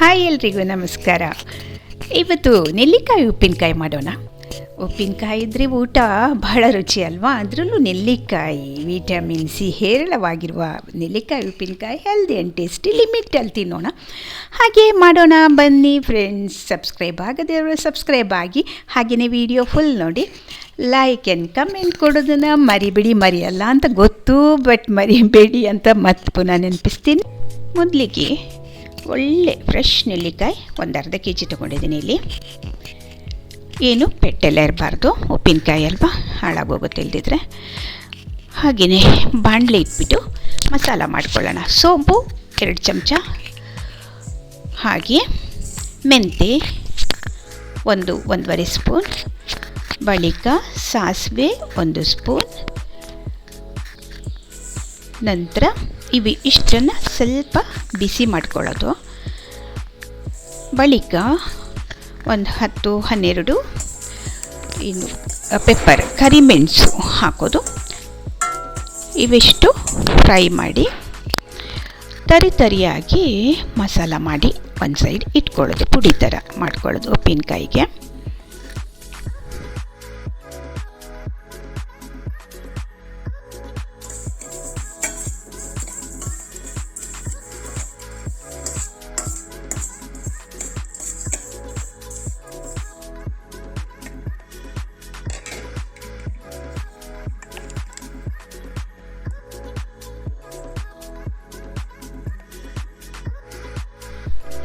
Hi ಎಲ್ರಿಗೂ ನಮಸ್ಕಾರ. ಇವತ್ತು ನೆಲ್ಲಿಕಾಯಿ ಉಪ್ಪಿನಕಾಯಿ ಮಾಡೋಣ. ಉಪ್ಪಿನಕಾಯಿ ಇದ್ದರೆ ಊಟ ಬಹಳ ರುಚಿ ಅಲ್ವಾ? ಅದರಲ್ಲೂ ನೆಲ್ಲಿಕಾಯಿ, ವಿಟಮಿನ್ ಸಿ ಹೇರಳವಾಗಿರುವ ನೆಲ್ಲಿಕಾಯಿ ಉಪ್ಪಿನಕಾಯಿ ಹೆಲ್ದಿ ಆ್ಯಂಡ್ ಟೇಸ್ಟಿ ಲಿಮಿಟಲ್ಲಿ ತಿನ್ನೋಣ. ಹಾಗೆ ಮಾಡೋಣ ಬನ್ನಿ ಫ್ರೆಂಡ್ಸ್ ಸಬ್ಸ್ಕ್ರೈಬ್ ಆಗದೇವರು ಸಬ್ಸ್ಕ್ರೈಬ್ ಆಗಿ. ಹಾಗೆಯೇ ವಿಡಿಯೋ ಫುಲ್ ನೋಡಿ. ಲೈಕ್ ಆ್ಯಂಡ್ ಕಮೆಂಟ್ ಕೊಡೋದನ್ನು ಮರಿಬಿಡಿ, ಮರಿಯಲ್ಲ ಅಂತ ಗೊತ್ತು ಬಟ್ ಮರಿಬೇಡಿ ಅಂತ ಮತ್ತೆ ಪುನಃ ನೆನಪಿಸ್ತೀನಿ. ಮೊದಲಿಗೆ ಒಳ್ಳೆ ಫ್ರೆಶ್ ನೆಲ್ಲಿಕಾಯಿ ಒಂದು ಅರ್ಧ ಕೆ ಜಿ ತೊಗೊಂಡಿದ್ದೀನಿ ಇಲ್ಲಿ. ಏನು ಪೆಟ್ಟೆಲ್ಲ ಇರಬಾರ್ದು, ಉಪ್ಪಿನಕಾಯಿ ಅಲ್ವಾ, ಹಾಳಾಗೋಗುತ್ತೆ ಇಲ್ದಿದ್ರೆ. ಹಾಗೆಯೇ ಬಾಣಲೆ ಇಟ್ಬಿಟ್ಟು ಮಸಾಲ ಮಾಡ್ಕೊಳ್ಳೋಣ. ಸೋಂಪು ಎರಡು ಚಮಚ. ಹಾಗೆ ಮೆಂತೆ ಒಂದು, ಒಂದೂವರೆ ಸ್ಪೂನ್. ಬಳಿಕ ಸಾಸಿವೆ ಒಂದು ಸ್ಪೂನ್. ನಂತರ ಇವು ಇಷ್ಟನ್ನು ಸ್ವಲ್ಪ ಬಿಸಿ ಮಾಡ್ಕೊಳ್ಳೋದು. ಬಳಿಕ ಒಂದು ಹತ್ತು, ಹನ್ನೆರಡು, ಇನ್ನು ಪೆಪ್ಪರ್, ಕರಿಮೆಣಸು ಹಾಕೋದು. ಇವಿಷ್ಟು ಫ್ರೈ ಮಾಡಿ ತರಿ ತರಿಯಾಗಿ ಮಸಾಲ ಮಾಡಿ ಒಂದು ಸೈಡ್ ಇಟ್ಕೊಳ್ಳೋದು. ಪುಡಿ ಥರ ಮಾಡ್ಕೊಳ್ಳೋದು ಉಪ್ಪಿನಕಾಯಿಗೆ.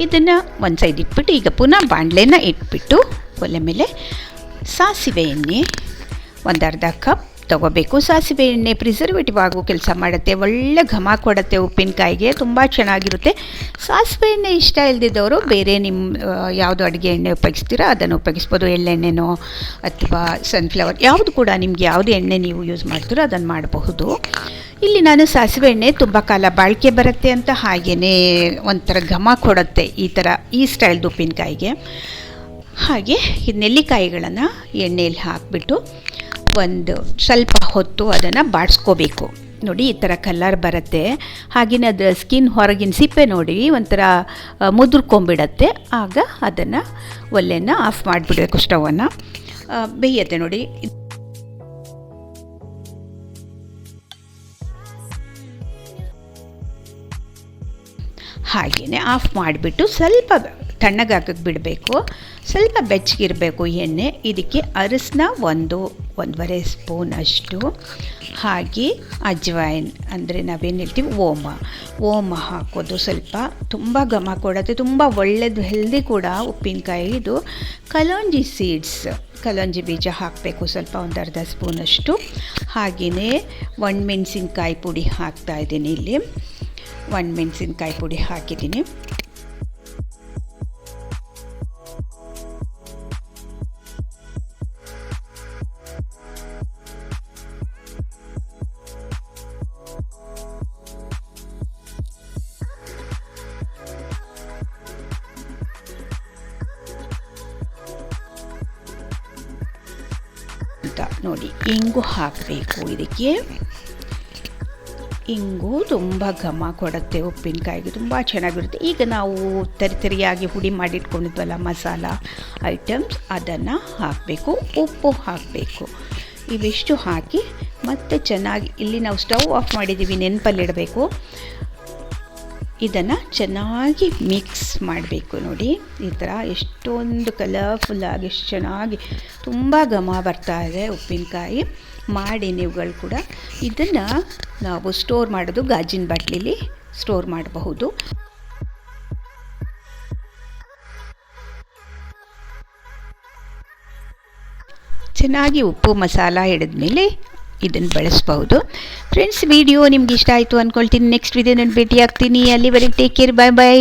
ಇದನ್ನು ಒಂದು ಸೈಡ್ ಇಟ್ಬಿಟ್ಟು, ಈಗ ಪುನಃ ಬಾಣಲೆನ ಇಟ್ಬಿಟ್ಟು, ಒಲೆ ಮೇಲೆ ಸಾಸಿವೆ ಎಣ್ಣೆ, ಒಂದು ಅರ್ಧ ಕಪ್ ತೊಗೋಬೇಕು. ಸಾಸಿವೆ ಎಣ್ಣೆ ಪ್ರಿಸರ್ವೇಟಿವ್ ಆಗೋ ಕೆಲಸ ಮಾಡುತ್ತೆ, ಒಳ್ಳೆ ಘಮ ಕೊಡುತ್ತೆ ಉಪ್ಪಿನಕಾಯಿಗೆ, ತುಂಬ ಚೆನ್ನಾಗಿರುತ್ತೆ. ಸಾಸಿವೆ ಎಣ್ಣೆ ಇಷ್ಟ ಇಲ್ಲದಿದ್ದವರು ಬೇರೆ ನಿಮ್ಮ ಯಾವುದು ಅಡುಗೆ ಎಣ್ಣೆ ಉಪಯೋಗಿಸ್ತೀರಾ, ಅದನ್ನು ಉಪಯೋಗಿಸ್ಬೋದು. ಎಳ್ಳೆಣ್ಣೆನೋ ಅಥವಾ ಸನ್ಫ್ಲವರ್ ಯಾವುದು ಕೂಡ ನಿಮ್ಗೆ ಯಾವುದು ಎಣ್ಣೆ ನೀವು ಯೂಸ್ ಮಾಡ್ತೀರೋ ಅದನ್ನು ಮಾಡಬಹುದು. ಇಲ್ಲಿ ನಾನು ಸಾಸಿವೆ ಎಣ್ಣೆ ತುಂಬ ಕಾಲ ಬಾಳಿಕೆ ಬರುತ್ತೆ ಅಂತ ಹಾಗೆಯೇ ಒಂಥರ ಘಮ ಕೊಡುತ್ತೆ ಈ ಥರ ಈ ಸ್ಟೈಲ್ದು ಉಪ್ಪಿನಕಾಯಿಗೆ. ಹಾಗೆ ಈ ನೆಲ್ಲಿಕಾಯಿಗಳನ್ನು ಎಣ್ಣೆಯಲ್ಲಿ ಹಾಕಿಬಿಟ್ಟು ಒಂದು ಸ್ವಲ್ಪ ಹೊತ್ತು ಅದನ್ನು ಬಾಡಿಸ್ಕೋಬೇಕು. ನೋಡಿ ಈ ಥರ ಕಲರ್ ಬರುತ್ತೆ. ಹಾಗೆಯೇ ಅದರ ಸ್ಕಿನ್ ಹೊರಗಿನ ಸಿಪ್ಪೆ ನೋಡಿ ಒಂಥರ ಮುದುರ್ಕೊಂಬಿಡತ್ತೆ. ಆಗ ಅದನ್ನು ಒಲೆನ ಆಫ್ ಮಾಡಿಬಿಡಬೇಕು ಸ್ಟವನ್ನು ಬೇಯತ್ತೆ ನೋಡಿ. ಹಾಗೆಯೇ ಆಫ್ ಮಾಡಿಬಿಟ್ಟು ಸ್ವಲ್ಪ ತಣ್ಣಗಾಕಕ್ಕೆ ಬಿಡಬೇಕು. ಸ್ವಲ್ಪ ಬೆಚ್ಚಗಿರಬೇಕು ಎಣ್ಣೆ. ಇದಕ್ಕೆ ಅರಸಿನ ಒಂದು, ಒಂದೂವರೆ ಸ್ಪೂನ್ ಅಷ್ಟು. ಹಾಗೆ ಅಜ್ವಾಯಿನ್, ಅಂದರೆ ನಾವೇನು ಹೇಳ್ತೀವಿ, ಓಮ. ಓಮ ಹಾಕೋದು ಸ್ವಲ್ಪ, ತುಂಬ ಘಮ ಕೊಡುತ್ತೆ, ತುಂಬ ಒಳ್ಳೆಯದು ಹೆಲ್ದಿ ಕೂಡ ಉಪ್ಪಿನಕಾಯಿ ಇದು. ಕಲೋಂಜಿ ಸೀಡ್ಸ್ ಕಲೋಂಜಿ ಬೀಜ ಹಾಕಬೇಕು ಸ್ವಲ್ಪ, ಒಂದು ಅರ್ಧ ಸ್ಪೂನಷ್ಟು ಹಾಗೆಯೇ ಒಣಮೆಣಸಿನ್ಕಾಯಿ ಪುಡಿ ಹಾಕ್ತಾ ಇದ್ದೀನಿ ಇಲ್ಲಿ. ಒಣಮೆಣಸಿನ್ಕಾಯಿ ಪುಡಿ ಹಾಕಿದ್ದೀನಿ ನೋಡಿ ಇಂಗು ಹಾಕಬೇಕು ಇದಕ್ಕೆ ಇಂಗು ತುಂಬ ಘಮ ಕೊಡುತ್ತೆ ಉಪ್ಪಿನಕಾಯಿಗೆ, ತುಂಬ ಚೆನ್ನಾಗಿರುತ್ತೆ. ಈಗ ನಾವು ತರಿ ತರಿಯಾಗಿ ಹುಡಿ ಮಾಡಿಟ್ಕೊಂಡಿದ್ವಲ್ಲ ಮಸಾಲ ಐಟಮ್ಸ್, ಅದನ್ನು ಹಾಕಬೇಕು, ಉಪ್ಪು ಹಾಕಬೇಕು. ಇವಿಷ್ಟು ಹಾಕಿ ಮತ್ತೆ ಚೆನ್ನಾಗಿ ಇಲ್ಲಿ ನಾವು ಸ್ಟವ್ ಆಫ್ ಮಾಡಿದ್ದೀವಿ, ನೆನಪಲ್ಲಿಡಬೇಕು. ಇದನ್ನು ಚೆನ್ನಾಗಿ ಮಿಕ್ಸ್ ಮಾಡಬೇಕು ನೋಡಿ. ಈ ಥರ ಎಷ್ಟೊಂದು ಕಲರ್ಫುಲ್ಲಾಗಿ ಎಷ್ಟು ಚೆನ್ನಾಗಿ, ತುಂಬ ಘಮ ಬರ್ತಾ ಇದೆ ಉಪ್ಪಿನಕಾಯಿ. ಮಾಡಿ ನೀವುಗಳು ಕೂಡ ಇದನ್ನು ನಾವು ಸ್ಟೋರ್ ಮಾಡೋದು ಗಾಜಿನ ಬಾಟ್ಲಿಲಿ ಸ್ಟೋರ್ ಮಾಡಬಹುದು. ಚೆನ್ನಾಗಿ ಉಪ್ಪು ಮಸಾಲ ಹಿಡಿದ್ಮೇಲೆ ಇದನ್ನು ಬಳಸ್ಬೋದು ಫ್ರೆಂಡ್ಸ್ ವಿಡಿಯೋ ನಿಮ್ಗೆ ಇಷ್ಟ ಆಯಿತು ಅಂದ್ಕೊಳ್ತೀನಿ ನೆಕ್ಸ್ಟ್ ವಿಡಿಯೋ ನಾನು ಭೇಟಿ ಆಗ್ತೀನಿ ಅಲ್ಲಿವರೆಗೆ ಟೇಕ್ ಕೇರ್ ಬೈ ಬೈ